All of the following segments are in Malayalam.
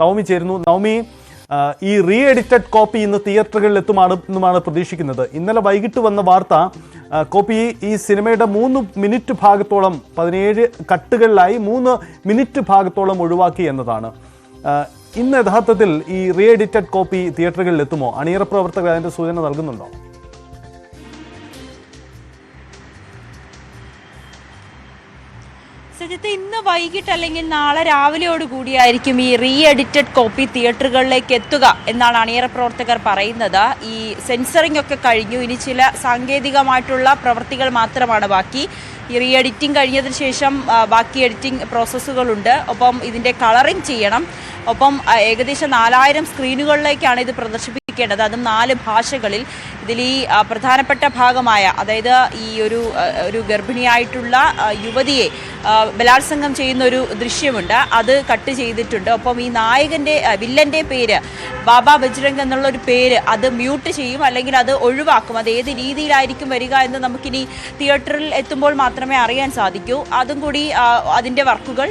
നവമി ചേരുന്നു. നവമി ഈ റീ എഡിറ്റഡ് കോപ്പി ഇന്ന് തിയേറ്ററുകളിൽ എത്തുമാണ് എന്നുമാണ് പ്രതീക്ഷിക്കുന്നത്. ഇന്നലെ വൈകിട്ട് വന്ന വാർത്ത കോപ്പി ഈ സിനിമയുടെ മൂന്ന് മിനിറ്റ് ഭാഗത്തോളം പതിനേഴ് കട്ടുകളിലായി മൂന്ന് മിനിറ്റ് ഭാഗത്തോളം ഒഴിവാക്കി എന്നതാണ്. ഇന്ന് യഥാർത്ഥത്തിൽ ഈ റീ എഡിറ്റഡ് കോപ്പി തിയേറ്ററുകളിൽ എത്തുമോ അണിയറ പ്രവർത്തകർ അതിന്റെ സൂചന നൽകുന്നുണ്ടോ? സത്യത്തെ ഇന്ന് വൈകിട്ട് അല്ലെങ്കിൽ നാളെ രാവിലെയോട് കൂടിയായിരിക്കും ഈ റീ എഡിറ്റഡ് കോപ്പി തിയേറ്ററുകളിലേക്ക് എത്തുക എന്നാണ് അണിയറ പ്രവർത്തകർ പറയുന്നത്. ഈ സെൻസറിംഗ് ഒക്കെ കഴിഞ്ഞു. ഇനി ചില സാങ്കേതികമായിട്ടുള്ള പ്രവൃത്തികൾ മാത്രമാണ് ബാക്കി. ഈ റീ എഡിറ്റിംഗ് കഴിഞ്ഞതിന് ശേഷം ബാക്കി എഡിറ്റിംഗ് പ്രോസസ്സുകളുണ്ട് ഒപ്പം ഇതിന്റെ കളറിംഗ് ചെയ്യണം. ഒപ്പം ഏകദേശം നാലായിരം സ്ക്രീനുകളിലേക്കാണ് ഇത് പ്രദർശിപ്പിക്കേണ്ടത്. അതും നാല് ഭാഷകളിൽ. ഇതിൽ ഈ പ്രധാനപ്പെട്ട ഭാഗമായ അതായത് ഈ ഒരു ഒരു ഗർഭിണിയായിട്ടുള്ള യുവതിയെ ബലാത്സംഗം ചെയ്യുന്ന ഒരു ദൃശ്യമുണ്ട്. അത് കട്ട് ചെയ്തിട്ടുണ്ട്. ഒപ്പം ഈ നായകന്റെ വില്ലന്റെ പേര് ബാബ ബജ്രംഗ് എന്നുള്ള ഒരു പേര് അത് മ്യൂട്ട് ചെയ്യും. അല്ലെങ്കിൽ അത് ഒഴിവാക്കും. അത് ഏത് രീതിയിലായിരിക്കും വരിക എന്ന് നമുക്കിനി തിയേറ്ററിൽ എത്തുമ്പോൾ മാത്രമേ അറിയാൻ സാധിക്കൂ. അതും കൂടി അതിന്റെ വർക്കുകൾ.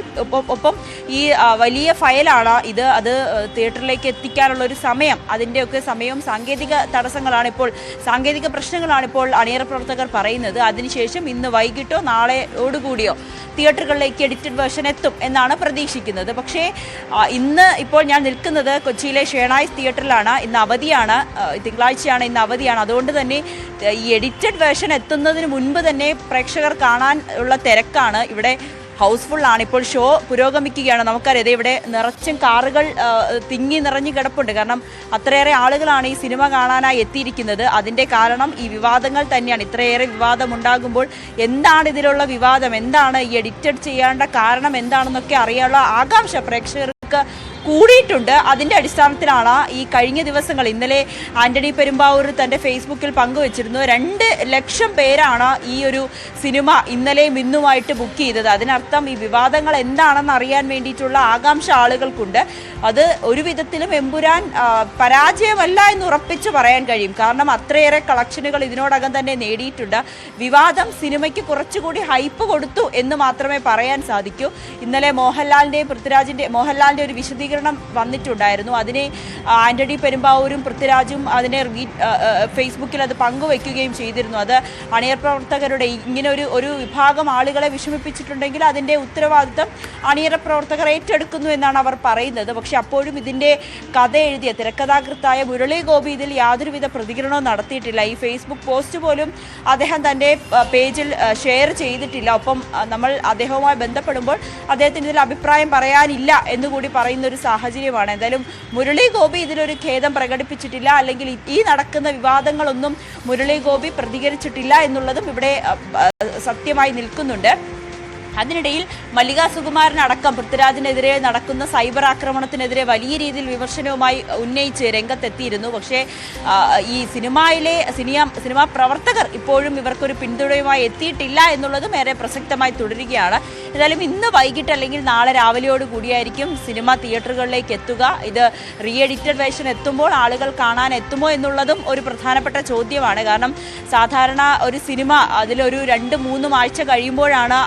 ഒപ്പം ഈ വലിയ ഫയലാണ് ഇത്. അത് തിയേറ്ററിലേക്ക് എത്തിക്കാനുള്ള ഒരു സമയം. അതിന്റെയൊക്കെ സമയവും സാങ്കേതിക തടസ്സങ്ങളാണ് ഇപ്പോൾ സാങ്കേതിക പ്രശ്നങ്ങളാണ് ഇപ്പോൾ അണിയറ പ്രവർത്തകർ പറയുന്നത്. അതിനുശേഷം ഇന്ന് വൈകിട്ടോ നാളെയോടുകൂടിയോ തിയേറ്ററുകളിലേക്ക് എഡിറ്റഡ് വേർഷൻ എത്തും എന്നാണ് പ്രതീക്ഷിക്കുന്നത്. പക്ഷേ ഇന്ന് ഇപ്പോൾ ഞാൻ നിൽക്കുന്നത് കൊച്ചിയിലെ ഷേണായ്സ് തിയേറ്ററിലാണ്. ഇന്ന് അവധിയാണ് തിങ്കളാഴ്ചയാണ് ഇന്ന് അവധിയാണ്. അതുകൊണ്ട് തന്നെ ഈ എഡിറ്റഡ് വേർഷൻ എത്തുന്നതിന് മുൻപ് തന്നെ പ്രേക്ഷകർ കാണാൻ ഉള്ള തിരക്കാണ് ഇവിടെ ഹൗസ്ഫുൾ ആണ്. ഇപ്പോൾ ഷോ പുരോഗമിക്കുകയാണ്. നമുക്കറിയാം ഇവിടെ നിറച്ചും കാറുകൾ തിങ്ങി നിറഞ്ഞു കിടപ്പുണ്ട്. കാരണം അത്രയേറെ ആളുകളാണ് ഈ സിനിമ കാണാനായി എത്തിയിരിക്കുന്നത്. അതിന്റെ കാരണം ഈ വിവാദങ്ങൾ തന്നെയാണ്. ഇത്രയേറെ വിവാദം ഉണ്ടാകുമ്പോൾ എന്താണ് ഇതിലുള്ള വിവാദം? എന്താണ് ഈ എഡിറ്റഡ് ചെയ്യേണ്ട കാരണം? എന്താണെന്നൊക്കെ അറിയാനുള്ള ആകാംക്ഷ പ്രേക്ഷകർക്ക് കൂടിയിട്ടുണ്ട്. അതിന്റെ അടിസ്ഥാനത്തിലാണ് ഈ കഴിഞ്ഞ ദിവസങ്ങൾ ഇന്നലെ ആന്റണി പെരുമ്പാവൂർ തന്റെ ഫേസ്ബുക്കിൽ പങ്കുവച്ചിരുന്നു. രണ്ട് ലക്ഷം പേരാണ് ഈ ഒരു സിനിമ ഇന്നലെയും ഇന്നുമായിട്ട് ബുക്ക് ചെയ്തത്. അതിനർത്ഥം ഈ വിവാദങ്ങൾ എന്താണെന്ന് അറിയാൻ വേണ്ടിയിട്ടുള്ള ആകാംക്ഷ ആളുകൾക്കുണ്ട്. അത് ഒരു വിധത്തിലും എമ്പുരാൻ പരാജയമല്ല എന്ന് ഉറപ്പിച്ച് പറയാൻ കഴിയും. കാരണം അത്രയേറെ കളക്ഷനുകൾ ഇതിനോടകം തന്നെ നേടിയിട്ടുണ്ട്. വിവാദം സിനിമയ്ക്ക് കുറച്ചുകൂടി ഹൈപ്പ് കൊടുത്തു എന്ന് മാത്രമേ പറയാൻ സാധിക്കൂ. ഇന്നലെ മോഹൻലാലിന്റെയും പൃഥ്വിരാജിന്റെ മോഹൻലാലിന്റെ ഒരു വിശദീകരണം വന്നിട്ടുണ്ടായിരുന്നു. അതിനെ ആന്റണി പെരുമ്പാവൂരും പൃഥ്വിരാജും അതിനെ ഫേസ്ബുക്കിൽ അത് പങ്കുവെക്കുകയും ചെയ്തിരുന്നു. അത് അണിയർ പ്രവർത്തകരുടെ ഇങ്ങനെ ഒരു ഒരു വിഭാഗം ആളുകളെ വിഷമിപ്പിച്ചിട്ടുണ്ടെങ്കിൽ അതിന്റെ ഉത്തരവാദിത്തം അണിയറ പ്രവർത്തകർ ഏറ്റെടുക്കുന്നു എന്നാണ് അവർ പറയുന്നത്. പക്ഷെ അപ്പോഴും ഇതിന്റെ കഥ എഴുതിയ തിരക്കഥാകൃത്തായ മുരളി ഗോപി ഇതിൽ യാതൊരുവിധ പ്രതികരണവും നടത്തിയിട്ടില്ല. ഈ ഫേസ്ബുക്ക് പോസ്റ്റ് പോലും അദ്ദേഹം തന്റെ പേജിൽ ഷെയർ ചെയ്തിട്ടില്ല. ഒപ്പം നമ്മൾ അദ്ദേഹവുമായി ബന്ധപ്പെടുമ്പോൾ അദ്ദേഹത്തിന് ഇതിൽ അഭിപ്രായം പറയാനില്ല എന്നുകൂടി പറയുന്ന ഒരു സാഹചര്യമാണ്. എന്തായാലും മുരളി ഗോപി ഇതിലൊരു ഖേദം പ്രകടിപ്പിച്ചിട്ടില്ല. അല്ലെങ്കിൽ ഈ- നടക്കുന്ന വിവാദങ്ങളൊന്നും മുരളി ഗോപി പ്രതികരിച്ചിട്ടില്ല എന്നുള്ളതും ഇവിടെ സത്യമായി നിൽക്കുന്നുണ്ട്. അതിനിടയിൽ മല്ലിക സുകുമാരനടക്കം പൃഥ്വിരാജിനെതിരെ നടക്കുന്ന സൈബർ ആക്രമണത്തിനെതിരെ വലിയ രീതിയിൽ വിമർശനവുമായി ഉന്നയിച്ച് രംഗത്തെത്തിയിരുന്നു. പക്ഷേ ഈ സിനിമയിലെ സിനിമ സിനിമാ പ്രവർത്തകർ ഇപ്പോഴും ഇവർക്കൊരു പിന്തുണയുമായി എത്തിയിട്ടില്ല എന്നുള്ളതും ഏറെ പ്രസക്തമായി തുടരുകയാണ്. ഏതായാലും ഇന്ന് വൈകിട്ട് അല്ലെങ്കിൽ നാളെ രാവിലെയോട് കൂടിയായിരിക്കും സിനിമ തിയേറ്ററുകളിലേക്ക് എത്തുക. ഇത് റീ എഡിറ്റഡ് വേർഷൻ എത്തുമ്പോൾ ആളുകൾ കാണാൻ എത്തുമോ എന്നുള്ളതും ഒരു പ്രധാനപ്പെട്ട ചോദ്യമാണ്. കാരണം സാധാരണ ഒരു സിനിമ അതിലൊരു രണ്ട് മൂന്നും ആഴ്ച കഴിയുമ്പോഴാണ്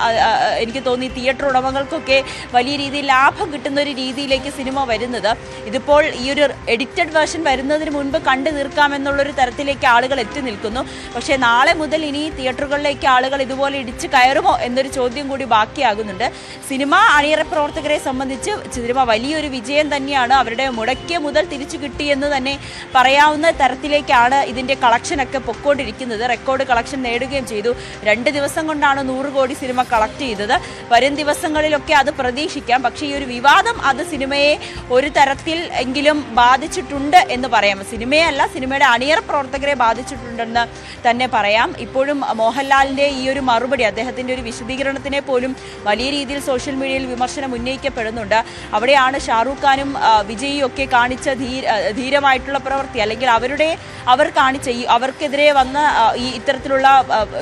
എനിക്ക് തോന്നി തിയേറ്റർ ഉടമകൾക്കൊക്കെ വലിയ രീതിയിൽ ലാഭം കിട്ടുന്ന ഒരു രീതിയിലേക്ക് സിനിമ വരുന്നത്. ഇതിപ്പോൾ ഈ ഒരു എഡിറ്റഡ് വേർഷൻ വരുന്നതിന് മുൻപ് കണ്ടു തീർക്കാമെന്നുള്ളൊരു തരത്തിലേക്ക് ആളുകൾ എത്തി നിൽക്കുന്നു. പക്ഷേ നാളെ മുതൽ ഇനി തിയേറ്ററുകളിലേക്ക് ആളുകൾ ഇതുപോലെ ഇടിച്ചു കയറുമോ എന്നൊരു ചോദ്യം കൂടി ബാക്കിയാകുന്നുണ്ട് സിനിമ അണിയറ പ്രവർത്തകരെ സംബന്ധിച്ച് സിനിമ വലിയൊരു വിജയം തന്നെയാണ് അവരുടെ മുടക്കിയ മുതൽ തിരിച്ചു കിട്ടിയെന്ന് തന്നെ പറയാവുന്ന തരത്തിലേക്കാണ് ഇതിന്റെ കളക്ഷനൊക്കെ പൊക്കോണ്ടിരിക്കുന്നത്. റെക്കോർഡ് കളക്ഷൻ നേടുകയും ചെയ്തു. രണ്ട് ദിവസം കൊണ്ടാണ് നൂറ് കോടി സിനിമ കളക്ട് ചെയ്തത്. വരും ദിവസങ്ങളിലൊക്കെ അത് പ്രതീക്ഷിക്കാം. പക്ഷേ ഈ ഒരു വിവാദം അത് സിനിമയെ ഒരു തരത്തിൽ എങ്കിലും ബാധിച്ചിട്ടുണ്ട് എന്ന് പറയാം. സിനിമയല്ല സിനിമയുടെ അണിയറ പ്രവർത്തകരെ ബാധിച്ചിട്ടുണ്ടെന്ന് തന്നെ പറയാം. ഇപ്പോഴും മോഹൻലാലിന്റെ ഈ ഒരു മറുപടി അദ്ദേഹത്തിന്റെ ഒരു വിശദീകരണത്തിനെ പോലും വലിയ രീതിയിൽ സോഷ്യൽ മീഡിയയിൽ വിമർശനം ഉന്നയിക്കപ്പെടുന്നുണ്ട്. അവിടെയാണ് ഷാറൂഖ് ഖാനും വിജയും ഒക്കെ കാണിച്ച ധീര ധീരമായിട്ടുള്ള പ്രവൃത്തി അല്ലെങ്കിൽ അവരുടെ അവർ കാണിച്ച ഈ അവർക്കെതിരെ വന്ന ഈ ഇത്തരത്തിലുള്ള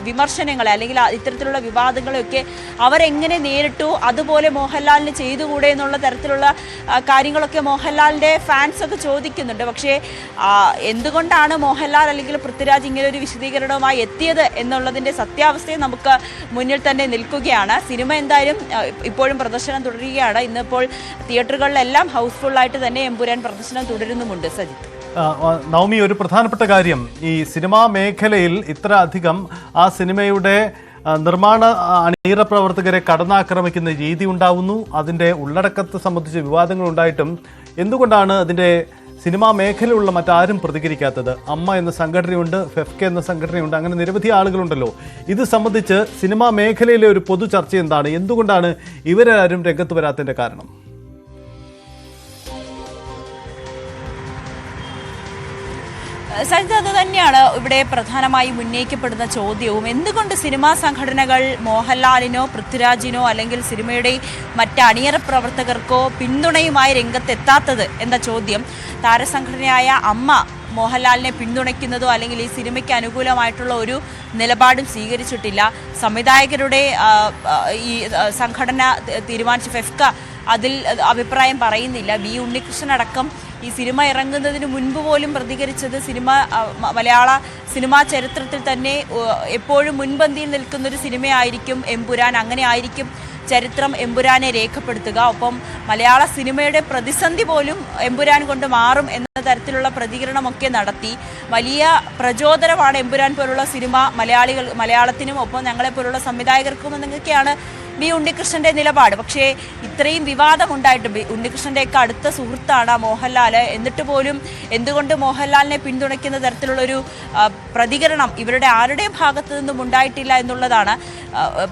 വിമർശനങ്ങളെ അല്ലെങ്കിൽ ഇത്തരത്തിലുള്ള വിവാദങ്ങളെയൊക്കെ അവരെങ്ങനെ നേരിട്ടു? അതുപോലെ മോഹൻലാലിന് ചെയ്തുകൂടെ എന്നുള്ള തരത്തിലുള്ള കാര്യങ്ങളൊക്കെ മോഹൻലാലിന്റെ ഫാൻസ് ഒക്കെ ചോദിക്കുന്നുണ്ട്. പക്ഷേ എന്തുകൊണ്ടാണ് മോഹൻലാൽ അല്ലെങ്കിൽ പൃഥ്വിരാജ് ഇങ്ങനെ ഒരു വിശദീകരണവുമായി എത്തിയത് എന്നുള്ളതിന്റെ സത്യാവസ്ഥയെ നമുക്ക് മുന്നിൽ തന്നെ നിൽക്കുകയാണ്. സിനിമ എന്തായാലും ഇപ്പോഴും പ്രദർശനം തുടരുകയാണ്. ഇന്നിപ്പോൾ തിയേറ്ററുകളിലെല്ലാം ഹൗസ്ഫുള്ളായിട്ട് തന്നെ എമ്പുരാൻ പ്രദർശനം തുടരുന്നുമുണ്ട് സജിത്ത്. നവമി ഒരു പ്രധാനപ്പെട്ട കാര്യം. ഈ സിനിമാ മേഖലയിൽ ഇത്ര അധികം ആ സിനിമയുടെ നിർമ്മാണ അണിയറ പ്രവർത്തകരെ കടന്നാക്രമിക്കുന്ന രീതി ഉണ്ടാവുന്നു. അതിന്റെ ഉള്ളടക്കത്തെ സംബന്ധിച്ച് വിവാദങ്ങൾ ഉണ്ടായിട്ടും എന്തുകൊണ്ടാണ് അതിന്റെ സിനിമാ മേഖലയിലുള്ള മറ്റാരും പ്രതികരിക്കാത്തത്. അമ്മ എന്ന സംഘടനയുണ്ട് ഫെഫ്കെ എന്ന സംഘടനയുണ്ട് അങ്ങനെ നിരവധി ആളുകളുണ്ടല്ലോ. ഇത് സംബന്ധിച്ച് സിനിമാ മേഖലയിലെ ഒരു പൊതു ചർച്ച എന്താണ്? എന്തുകൊണ്ടാണ് ഇവരാരും രംഗത്ത് വരാത്തതിന്റെ കാരണം? സജിത് അത് തന്നെയാണ് ഇവിടെ പ്രധാനമായും ഉന്നയിക്കപ്പെടുന്ന ചോദ്യവും. എന്തുകൊണ്ട് സിനിമാ സംഘടനകൾ മോഹൻലാലിനോ പൃഥ്വിരാജിനോ അല്ലെങ്കിൽ സിനിമയുടെ മറ്റ് അണിയറ പ്രവർത്തകർക്കോ പിന്തുണയുമായി രംഗത്തെത്താത്തത്? എന്ന ചോദ്യം. താരസംഘടനയായ അമ്മ മോഹൻലാലിനെ പിന്തുണയ്ക്കുന്നതോ അല്ലെങ്കിൽ ഈ സിനിമയ്ക്ക് അനുകൂലമായിട്ടുള്ള ഒരു നിലപാടും സ്വീകരിച്ചിട്ടില്ല. സംവിധായകരുടെ ഈ സംഘടന തീരുമാനിച്ച ഫെഫ്ക അതിൽ അഭിപ്രായം പറയുന്നില്ല. ബി ഉണ്ണികൃഷ്ണൻ അടക്കം ഈ സിനിമ ഇറങ്ങുന്നതിന് മുൻപ് പോലും പ്രതികരിച്ചത് സിനിമ മലയാള സിനിമാ ചരിത്രത്തിൽ തന്നെ എപ്പോഴും മുൻപന്തിയിൽ നിൽക്കുന്നൊരു സിനിമയായിരിക്കും എമ്പുരാൻ അങ്ങനെ ആയിരിക്കും ചരിത്രം എമ്പുരാനെ രേഖപ്പെടുത്തുക. ഒപ്പം മലയാള സിനിമയുടെ പ്രതിസന്ധി പോലും എമ്പുരാൻ കൊണ്ട് മാറും എന്ന തരത്തിലുള്ള പ്രതികരണമൊക്കെ നടത്തി. വലിയ പ്രചോദനമാണ് എമ്പുരാൻ പോലുള്ള സിനിമ മലയാളികൾ മലയാളത്തിനും ഒപ്പം ഞങ്ങളെപ്പോലുള്ള സംവിധായകർക്കും എന്നൊക്കെയാണ് ബി ഉണ്ണികൃഷ്ണന്റെ നിലപാട്. പക്ഷേ ഇത്രയും വിവാദമുണ്ടായിട്ടും ബി ഉണ്ണികൃഷ്ണന്റെയൊക്കെ അടുത്ത സുഹൃത്താണ് മോഹൻലാൽ എന്നിട്ട് പോലും എന്തുകൊണ്ട് മോഹൻലാലിനെ പിന്തുണയ്ക്കുന്ന തരത്തിലുള്ളൊരു പ്രതികരണം ഇവരുടെ ആരുടെയും ഭാഗത്തു നിന്നും ഉണ്ടായിട്ടില്ല എന്നുള്ളതാണ്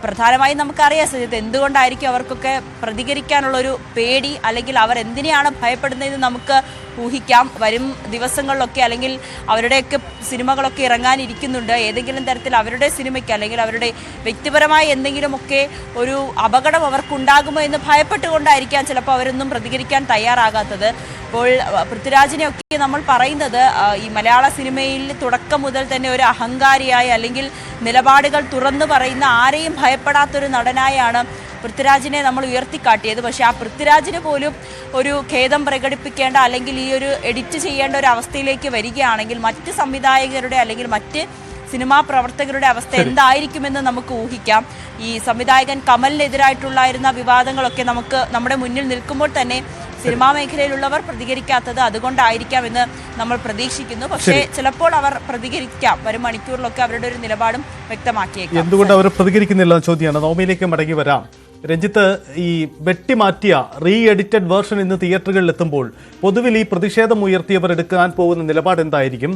പ്രധാനമായും നമുക്കറിയാം സജിത്ത്. എന്തുകൊണ്ടായിരിക്കും അവർക്കൊക്കെ പ്രതികരിക്കാനുള്ളൊരു പേടി അല്ലെങ്കിൽ അവർ എന്തിനെയാണ് ഭയപ്പെടുന്നതെന്ന് നമുക്ക് ഊഹിക്കാം. വരും ദിവസങ്ങളിലൊക്കെ അല്ലെങ്കിൽ അവരുടെയൊക്കെ സിനിമകളൊക്കെ ഇറങ്ങാനിരിക്കുന്നുണ്ട്. ഏതെങ്കിലും തരത്തിൽ അവരുടെ സിനിമയ്ക്ക് അല്ലെങ്കിൽ അവരുടെ വ്യക്തിപരമായ എന്തെങ്കിലുമൊക്കെ ഒരു അപകടം അവർക്കുണ്ടാകുമോ എന്ന് ഭയപ്പെട്ടുകൊണ്ടായിരിക്കാം ചിലപ്പോൾ അവരൊന്നും പ്രതികരിക്കാൻ തയ്യാറാകാത്തത്. അപ്പോൾ പൃഥ്വിരാജിനെയൊക്കെ നമ്മൾ പറയുന്നത് ഈ മലയാള സിനിമയിൽ തുടക്കം മുതൽ തന്നെ ഒരു അഹങ്കാരിയായ അല്ലെങ്കിൽ നിലപാടുകൾ തുറന്നു പറയുന്ന ആരെയും ഭയപ്പെടാത്തൊരു നടനായാണ് പൃഥ്വിരാജിനെ നമ്മൾ ഉയർത്തിക്കാട്ടിയത്. പക്ഷെ ആ പൃഥ്വിരാജിന് പോലും ഒരു ഖേദം പ്രകടിപ്പിക്കേണ്ട അല്ലെങ്കിൽ ഈ ഒരു എഡിറ്റ് ചെയ്യേണ്ട ഒരു അവസ്ഥയിലേക്ക് വരികയാണെങ്കിൽ മറ്റ് സംവിധായകരുടെ അല്ലെങ്കിൽ മറ്റ് സിനിമാ പ്രവർത്തകരുടെ അവസ്ഥ എന്തായിരിക്കുമെന്ന് നമുക്ക് ഊഹിക്കാം. ഈ സംവിധായകൻ കമലിനെതിരായിട്ടുള്ളായിരുന്ന വിവാദങ്ങളൊക്കെ നമുക്ക് നമ്മുടെ മുന്നിൽ നിൽക്കുമ്പോൾ തന്നെ സിനിമാ മേഖലയിലുള്ളവർ പ്രതികരിക്കാത്തത് അതുകൊണ്ടായിരിക്കാം എന്ന് നമ്മൾ പ്രതീക്ഷിക്കുന്നു. പക്ഷേ ചിലപ്പോൾ അവർ പ്രതികരിക്കാം. വരും മണിക്കൂറിലൊക്കെ അവരുടെ ഒരു നിലപാടും വ്യക്തമാക്കിയേക്കാം. എന്തുകൊണ്ട് അവർ പ്രതികരിക്കുന്നില്ല ചോദ്യമാണ്. നോമിയിലേക്ക് മടങ്ങി വരാം. രഞ്ജിത്ത് ഈ വെട്ടിമാറ്റിയ റീ എഡിറ്റഡ് വേർഷൻ ഇന്ന് തിയേറ്ററുകളിൽ എത്തുമ്പോൾ പൊതുവിൽ ഈ പ്രതിഷേധം ഉയർത്തിയവർ എടുക്കാൻ പോകുന്ന നിലപാട് എന്തായിരിക്കും?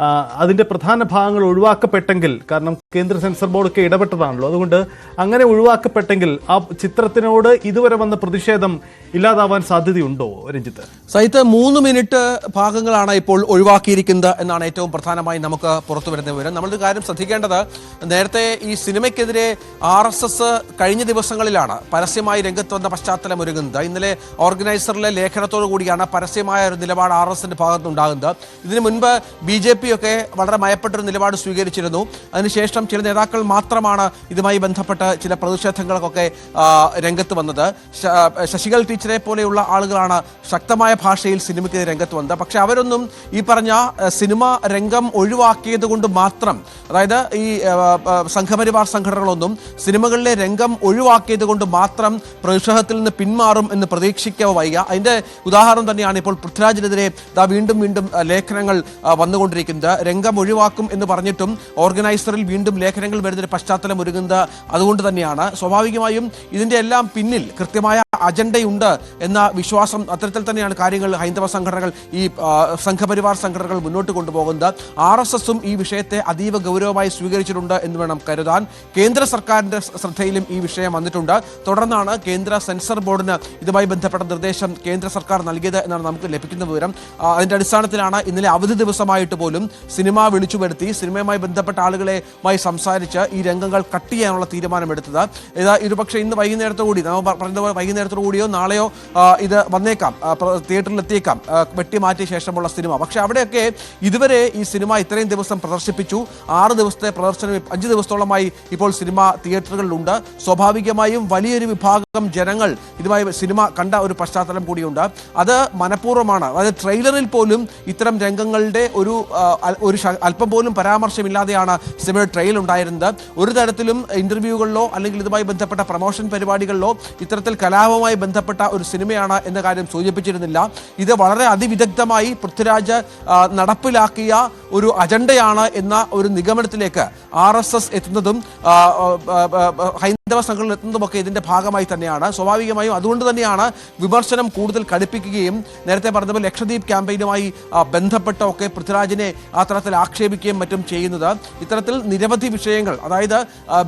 ആ, അതിന്റെ പ്രധാന ഭാഗങ്ങൾ ഒഴിവാക്കപ്പെട്ടെങ്കിൽ കാരണം കേന്ദ്ര സെൻസർ ബോർഡൊക്കെ ഇടപെട്ടതാണല്ലോ. അതുകൊണ്ട് അങ്ങനെ ഒഴിവാക്കപ്പെട്ടെങ്കിൽ ആ ചിത്രത്തിനോട് ഇതുവരെ വന്ന പ്രതിഷേധം ഇല്ലാതാവാൻ സാധ്യതയുണ്ടോ രഞ്ജിത്ത്? സഹിത്ത് മൂന്ന് മിനിറ്റ് ഭാഗങ്ങളാണ് ഇപ്പോൾ ഒഴിവാക്കിയിരിക്കുന്നത് എന്നാണ് ഏറ്റവും പ്രധാനമായി നമുക്ക് പുറത്തു വരുന്ന വിവരം. നമ്മളൊരു കാര്യം ശ്രദ്ധിക്കേണ്ടത് നേരത്തെ ഈ സിനിമയ്ക്കെതിരെ ആർ എസ് എസ് കഴിഞ്ഞ ദിവസങ്ങളിലാണ് പരസ്യമായി രംഗത്ത് വന്ന പശ്ചാത്തലം ഒരുങ്ങുന്നത്. ഇന്നലെ ഓർഗനൈസറിലെ ലേഖനത്തോടു കൂടിയാണ് പരസ്യമായ ഒരു നിലപാട് ആർ എസിന്റെ ഭാഗത്തുനിന്നുണ്ടാകുന്നത്. ഇതിനു മുൻപ് ബി ജെ പി ഒക്കെ വളരെ മയപ്പെട്ടൊരു നിലപാട് സ്വീകരിച്ചിരുന്നു. അതിനുശേഷം ചില നേതാക്കൾ മാത്രമാണ് ഇതുമായി ബന്ധപ്പെട്ട് ചില പ്രതിഷേധങ്ങൾക്കൊക്കെ രംഗത്ത് വന്നത്. ശശികൽ ടീച്ചറെ പോലെയുള്ള ആളുകളാണ് ശക്തമായ ഭാഷയിൽ സിനിമയ്ക്ക് രംഗത്ത് വന്നത്. പക്ഷെ അവരൊന്നും ഈ പറഞ്ഞ സിനിമ രംഗം ഒഴിവാക്കിയത് കൊണ്ട് മാത്രം അതായത് ഈ സംഘപരിവാർ സംഘടനകളൊന്നും സിനിമകളിലെ രംഗം ഒഴിവാക്കിയത് കൊണ്ട് മാത്രം പ്രതിഷേധത്തിൽ നിന്ന് പിന്മാറും എന്ന് പ്രതീക്ഷിക്കുക വയ്യ. അതിന്റെ ഉദാഹരണം തന്നെയാണ് ഇപ്പോൾ പൃഥ്വിരാജിനെതിരെ വീണ്ടും വീണ്ടും ലേഖനങ്ങൾ ആ, വന്നുകൊണ്ടിരിക്കുന്നത് രംഗം ഒഴിവാക്കും എന്ന് പറഞ്ഞിട്ടും ഓർഗനൈസറിൽ വീണ്ടും ലേഖനങ്ങൾ വരുന്നൊരു പശ്ചാത്തലം ഒരുങ്ങുന്നത് അതുകൊണ്ട് തന്നെയാണ്. സ്വാഭാവികമായും ഇതിന്റെ എല്ലാം പിന്നിൽ കൃത്യമായ അജണ്ടയുണ്ട് എന്ന വിശ്വാസം അത്തരത്തിൽ തന്നെയാണ് കാര്യങ്ങൾ ഹൈന്ദവ സംഘടനകൾ ഈ സംഘപരിവാർ സംഘടനകൾ മുന്നോട്ട് കൊണ്ടുപോകുന്നത്. ആർ എസ് എസും ഈ വിഷയത്തെ അതീവ ഗൗരവമായി സ്വീകരിച്ചിട്ടുണ്ട് എന്ന് വേണം കരുതാൻ. കേന്ദ്ര സർക്കാരിന്റെ ശ്രദ്ധയിലും ഈ വിഷയം വന്നിട്ടുണ്ട്. തുടർന്നാണ് കേന്ദ്ര സെൻസർ ബോർഡിന് ഇതുമായി ബന്ധപ്പെട്ട നിർദ്ദേശം കേന്ദ്ര സർക്കാർ നൽകിയത് എന്നാണ് നമുക്ക് ലഭിക്കുന്ന വിവരം. അതിന്റെ അടിസ്ഥാനത്തിലാണ് ഇന്നലെ അവധി ദിവസമായിട്ട് പോലും സിനിമ വിളിച്ചു വരുത്തി സിനിമയുമായി ബന്ധപ്പെട്ട ആളുകളെമായി സംസാരിച്ച് ഈ രംഗങ്ങൾ കട്ട് ചെയ്യാനുള്ള തീരുമാനമെടുത്തത്. ഇതാ ഇരുപക്ഷെ ഇന്ന് വൈകുന്നേരത്തോടു കൂടി നമ്മൾ പറഞ്ഞതുപോലെ വൈകുന്നേരത്തോടുകൂടിയോ നാളെയോ ഇത് വന്നേക്കാം. തിയേറ്ററിലെത്തിയേക്കാം. വെട്ടിമാറ്റിയ ശേഷമുള്ള സിനിമ. പക്ഷെ അവിടെയൊക്കെ ഇതുവരെ ഈ സിനിമ ഇത്രയും ദിവസം പ്രദർശിപ്പിച്ചു. ആറ് ദിവസത്തെ പ്രദർശനം അഞ്ച് ദിവസത്തോളമായി ഇപ്പോൾ സിനിമ തിയേറ്ററുകളിലുണ്ട്. സ്വാഭാവികമായും വലിയൊരു വിഭാഗം ജനങ്ങൾ ഇതുമായി സിനിമ കണ്ട ഒരു പശ്ചാത്തലം കൂടിയുണ്ട്. അത് മനഃപൂർവമാണ്. അതായത് ട്രെയിലറിൽ പോലും ഇത്തരം രംഗങ്ങളുടെ ഒരു ഒരു അല്പം പോലും പരാമർശമില്ലാതെയാണ് സിനിമയുടെ ട്രെയിൽ ഉണ്ടായിരുന്നത്. ഒരു തരത്തിലും ഇന്റർവ്യൂകളിലോ അല്ലെങ്കിൽ ഇതുമായി ബന്ധപ്പെട്ട പ്രൊമോഷൻ പരിപാടികളിലോ ഇത്തരത്തിൽ കലാപവുമായി ബന്ധപ്പെട്ട ഒരു സിനിമയാണ് എന്ന കാര്യം സൂചിപ്പിച്ചിരുന്നില്ല. ഇത് വളരെ അതിവിദഗ്ധമായി പൃഥ്വിരാജ് നടപ്പിലാക്കിയ ഒരു അജണ്ടയാണ് എന്ന ഒരു നിഗമനത്തിലേക്ക് ആർ എത്തുന്നതും ഹൈന്ദവ സംഘങ്ങളിൽ എത്തുന്നതുമൊക്കെ ഇതിന്റെ ഭാഗമായി തന്നെയാണ്. സ്വാഭാവികമായും അതുകൊണ്ട് തന്നെയാണ് വിമർശനം കൂടുതൽ കടുപ്പിക്കുകയും നേരത്തെ പറഞ്ഞതുപോലെ ലക്ഷദ്വീപ് ക്യാമ്പയിനുമായി ബന്ധപ്പെട്ട ഒക്കെ പൃഥ്വിരാജിനെ ആ തരത്തിൽ ആക്ഷേപിക്കുകയും മറ്റും ചെയ്യുന്നത്. ഇത്തരത്തിൽ നിരവധി വിഷയങ്ങൾ അതായത്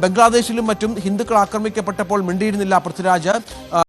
ബംഗ്ലാദേശിലും മറ്റും ഹിന്ദുക്കൾ ആക്രമിക്കപ്പെട്ടപ്പോൾ മിണ്ടിയിരുന്നില്ല പൃഥ്വിരാജ്.